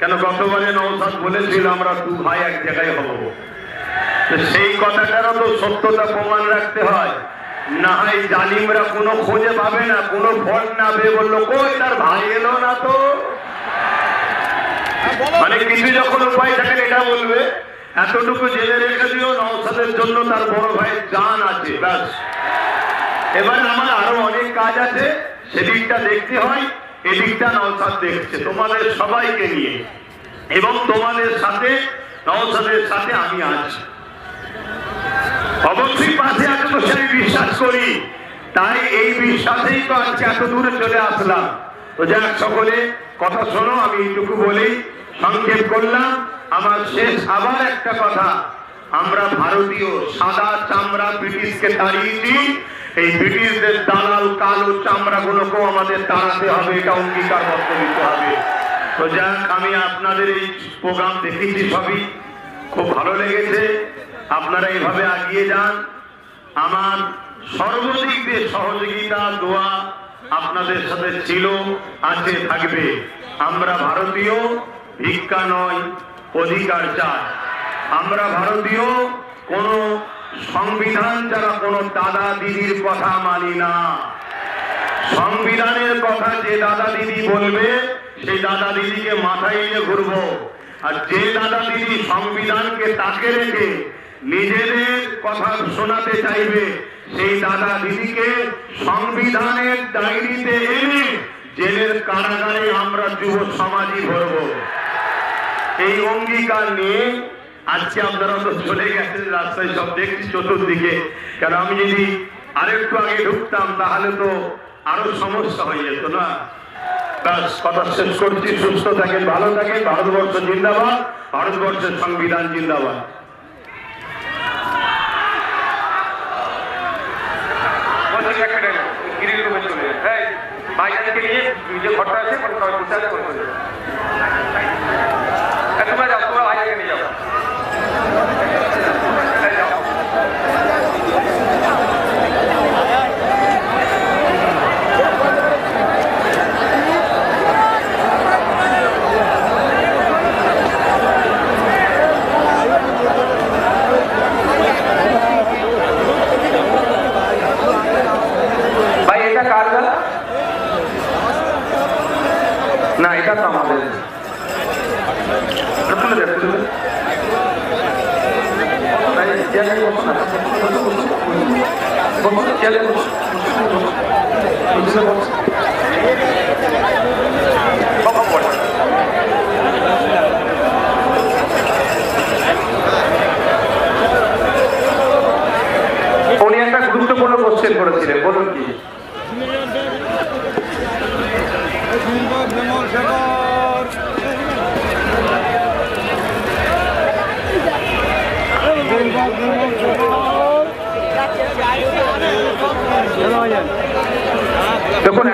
কেন গতবারে নৌসাদ বলেছিল, আমরা দু ভাই এক জায়গায় হব। সেই কথাটারও তো সত্যতা প্রমাণ রাখতে হয়। না হয় জালিমরা কোনো খোঁজে পাবে না, কোনো ফল না পেয়ে বলল, কই তার ভাই এলো না তো? মানে কিছু যখন উপায় থাকে এটা বলবে। এতটুকু জেনে রেখে দিও নৌসাদের জন্য তার বড় ভাইয়ের জান আছে, ব্যাস। এবার আমার আরও অনেক কাজ আছে, সেদিকটা দেখতে হয়। এদিকটা নৌসাদ দেখছে। তোমাদের সবাইকে নিয়ে। এবং তোমাদের সাথে নৌসাদের সাথে আমি আছি। অবশ্যই পাশে আছে তো সে আমি বিশ্বাস করি। তাই এই বিশ্বাসেই তো আজকে এত দূরে চলে আসলাম। তো যাক সকলে, কথা শোনো, আমি এইটুকু বলেই সংক্ষেপ করলাম। আমার শেষ আবার একটা কথা। আমরা ভারতীয় সাদা চামড়া ব্রিটিশকে তাড়িয়ে দিই। এই ব্রিটিশদের দালাল কালো চামড়া গুলোকেও আমাদের তাড়াতে হবে, এটা অঙ্গীকার অঙ্গীকারবদ্ধ দিতে হবে। তো যাক, আমি আপনাদের এই প্রোগ্রাম দেখেছি সবই। খুব ভালো লেগেছে। আপনারা এইভাবে এগিয়ে যান। আমার সর্বদিক দিয়ে সহযোগিতা, দোয়া আপনাদের সাথে ছিল, আছে, থাকবে। আমরা ভারতীয়, ভিক্ষা নয়, অধিকার চাই। আমরা ভারতীয়, কোন সংবিধান যারা কোন দাদা দিদির কথা মানি না। সংবিধানের কথা যে দাদা দিদি বলবে সেই দাদা দিদিকে মাথায় নিয়ে ঘুরবো। আর যে দাদা দিদি সংবিধানকে তাকে রেখে নিজেদের কথা শোনাতে চাইবে, সেই দাদা দিদিকে সংবিধানের ডায়েরিতে এনে জেলের কারাগারে আমরা যুব সমাজই ভরব। এই অঙ্গীকার নিয়ে আজকে আপনারা তো চলে গেছেন রাস্তায় সব দেখছি চতুর্দিকে। কারণ আমি যদি আরেকটু আগে ঢুকতাম, তাহলে তো আরও সমস্যা হয়ে যেত না? কথা শেষ সুস্থ থাকেন, ভালো থাকেন। ভারতবর্ষ জিন্দাবাদ ভারতবর্ষের সংবিধান জিন্দাবাদ। ভাইজানকে নিয়ে ওখানে সবাই বসে আছে করে চলে যান এই, তোমরা যাও তোমরা ভাইজানকে নিয়ে যাও এই, যাও। ভাই এটা কার বেলা না এটা তো আমাদের এটা তুলে দে, তুলে দে। বসো না, এই চেয়ারে বসো না। বসো, বসো, বসো। বসো, চেয়ারে বসো। বসো, বসো। বাবা, বসো। উনি একটা গুরুত্বপূর্ণ কোশ্চেন করেছিলেন বলুন কি দেখুন